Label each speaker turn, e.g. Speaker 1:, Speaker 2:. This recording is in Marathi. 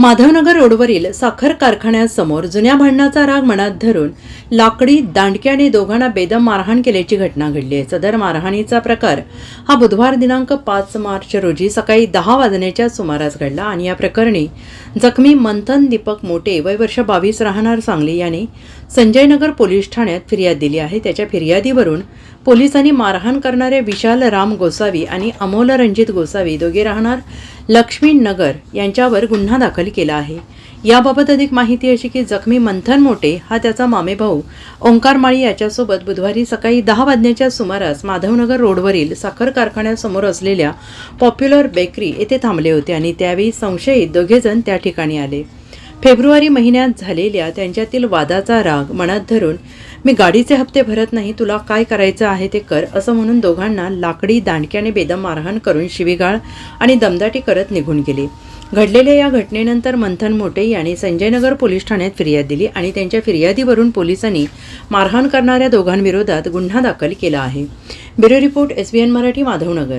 Speaker 1: माधवनगर रोडवरील साखर कारखान्यासमोर जुन्या भांडणाचा राग मनात धरून लाकडी दांडक्याने दोघांना बेदम मारहाण केल्याची घटना घडली आहे. सदर मारहाणीचा प्रकार हा बुधवार दिनांक पाच मार्च रोजी सकाळी दहा वाजण्याच्या सुमारास घडला आणि या प्रकरणी जखमी मंथन दीपक मोटे वय वर्ष बावीस राहणार सांगली याने संजयनगर पोलीस ठाण्यात फिर्याद दिली आहे. त्याच्या फिर्यादीवरून पोलिसांनी मारहाण करणारे विशाल राम गोसावी आणि अमोल रणजित गोसावी दोघे राहणार लक्ष्मी नगर यांच्यावर गुन्हा दाखल केला आहे. याबाबत अधिक माहिती अशी की जखमी मंथन मोटे हा त्याचा मामेभाऊ ओंकार माळी याच्यासोबत बुधवारी सकाळी दहा वाजण्याच्या सुमारास माधवनगर रोडवरील साखर कारखान्यासमोर असलेल्या पॉप्युलर बेकरी येथे थांबले होते आणि त्यावेळी संशयित दोघेजण त्या ठिकाणी आले. फेब्रुवारी महिन्यात झालेल्या त्यांच्यातील वादाचा राग मनात धरून मी गाडीचे हप्ते भरत नाही तुला काय करायचं आहे ते कर असं म्हणून दोघांना लाकडी दांडक्याने बेदम मारहाण करून शिवीगाळ आणि दमदाटी करत निघून गेले. घडलेल्या या घटनेनंतर मंथन मोटे यांनी संजयनगर पोलीस ठाण्यात फिर्याद दिली आणि त्यांच्या फिर्यादीवरून पोलिसांनी मारहाण करणाऱ्या दोघांविरोधात गुन्हा दाखल केला आहे. Bureau report S B N Marathi Madhavnagar.